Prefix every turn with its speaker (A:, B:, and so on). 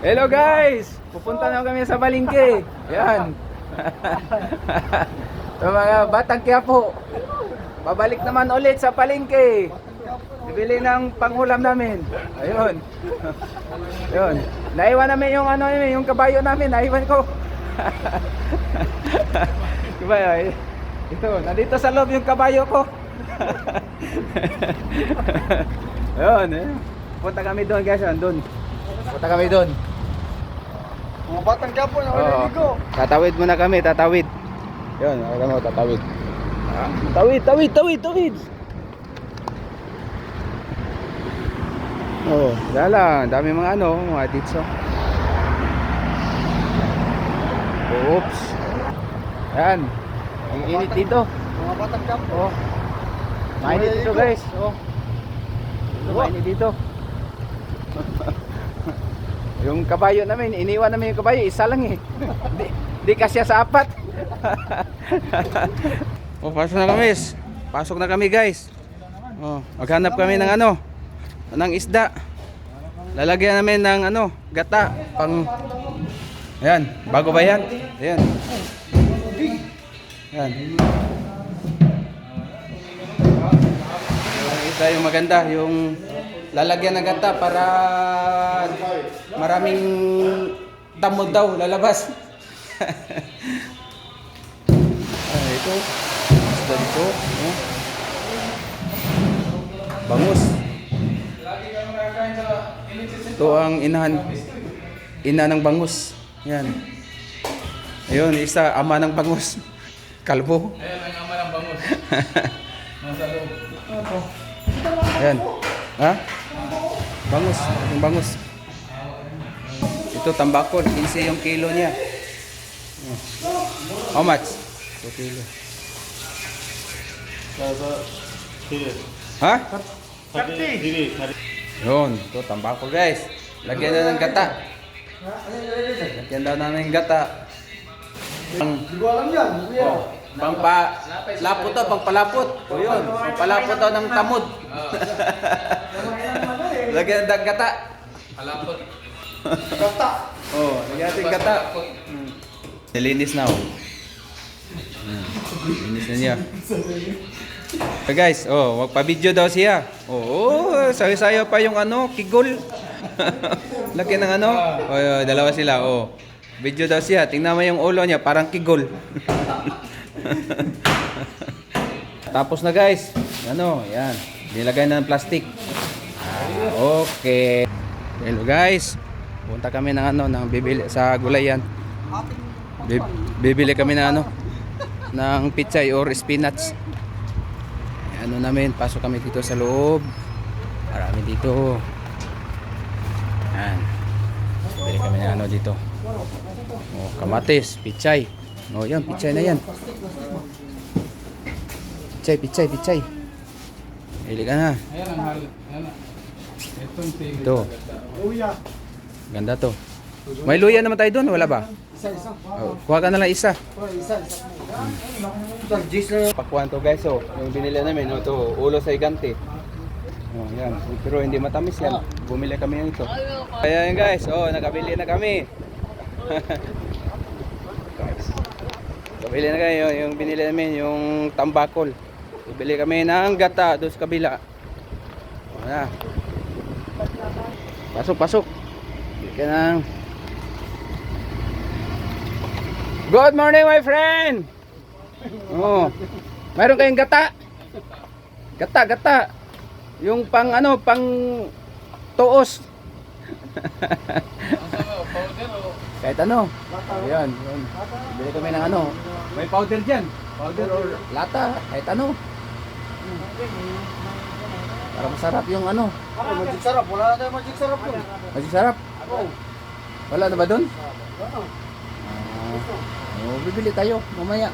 A: Hello guys! Pupunta na kami sa Balingke. Yan. Sa mga batang Quiapo. Babalik naman ulit sa Palengke. Bibili ng pangulam namin. Ayun. Ayun. Naiwan namin yung ano yun, yung kabayo namin. Naiwan ko. kabayo. eh. Ito, nandito sa loob yung kabayo ko. Ayun. Eh. Punta kami doon guys. Doon. Punta kami doon.
B: Mga batang kapo na wala
A: Oo.
B: ligo.
A: Tatawid muna kami, tatawid. Yun, alam mo, tatawid. Ah, tawid, tawid, tawid, tawid. Oh, dala, dami mga ano, mga ditso. Oops. Yan. Ang init dito.
B: Mga batang kapo.
A: Oh. Mainit dito, guys. Oh. Mainit dito. yung kabayo namin, iniwan namin yung kabayo, isa lang eh. di, di kasya sa apat. oh, pasok na kami. Pasok na kami, guys. Oh, maghanap kami ng ano, ng isda. Lalagyan namin ng ano, gata, pang Ayan, bago ba yan? Ayan. Ayan. Yung isa yung maganda, yung lalagyan ng gata para maraming tamod daw lalabas. ah, ito. Isda dito. Oh. Bangus. Ito ang inahan. Ina ng bangus. Yan. Ayun, isa ama ng bangus. Kalbo. Ayan. Ha? Bangus. Yung bangus. Ito, tambakol. 15 yung kilo niya. Oh. How much? 2 kilo. Ha? Yun. Ito, tambakol guys. Lagyan na ng gata. Lagyan daw namin ng gata. Pang,
B: Hindi ko alam yan. Kuya.
A: oh, pang pa, lapot to, pang palapot. O yun, pang palapot daw ng tamod. Lagyan ng gata.
B: Kata.
A: Oh, lagyan natin gata. Nilinis na oh. Hmm. Linis na niya. So guys, oh, magpa-video daw siya. Oo, oh, sayo-sayo pa yung ano, kigol. Laki ng ano. Oh, dalawa sila, oh. Video daw siya. Tingnan mo yung ulo niya, parang kigol. Tapos na guys. Ano, yan. Nilagay na ng plastic. Okay. Hello guys. Punta kami ng ano, ng bibili sa gulayan. Bi- bibili kami ng ano, ng pichay or spinach. Ano namin, pasok kami dito sa loob. Marami dito. Yan. Bibili kami ng ano dito. Oh, kamatis, pichay. Oh, yan, pichay na yan. Pichay, pichay, pichay. Hili ka na. Ito.
B: Kuya.
A: Ganda to. May luya naman tayo doon, wala ba?
B: Isa, isa.
A: Oh, kuha ka na lang isa.
B: Oh, isa, isa. Ito, Jis na.
A: Pakuan to guys, oh. Yung binili namin, oh, to, ulo sa igante. Oh, yan. Pero hindi matamis yan. Bumili kami ng ito. Kaya yan guys, oh, nakabili na kami. guys. Nakabili na kayo, yung binili namin, yung tambakol. Bibili kami ng gata doon sa kabila. Na. Pasok, pasok. Bili ka ng... Good morning, my friend! Oh. Mayroon kayong gata? Gata, gata. Yung pang ano, pang tuos. Kahit ano. Ayan, yun. Bili kami ng ano. May powder dyan. Powder or lata. Kahit ano. Para masarap yung ano.
B: Ako, magic sarap. Wala na tayo magic sarap yun.
A: Masih sarap. Wala na ba doon?
B: Ano?
A: Ah, oh, bibili tayo mamaya.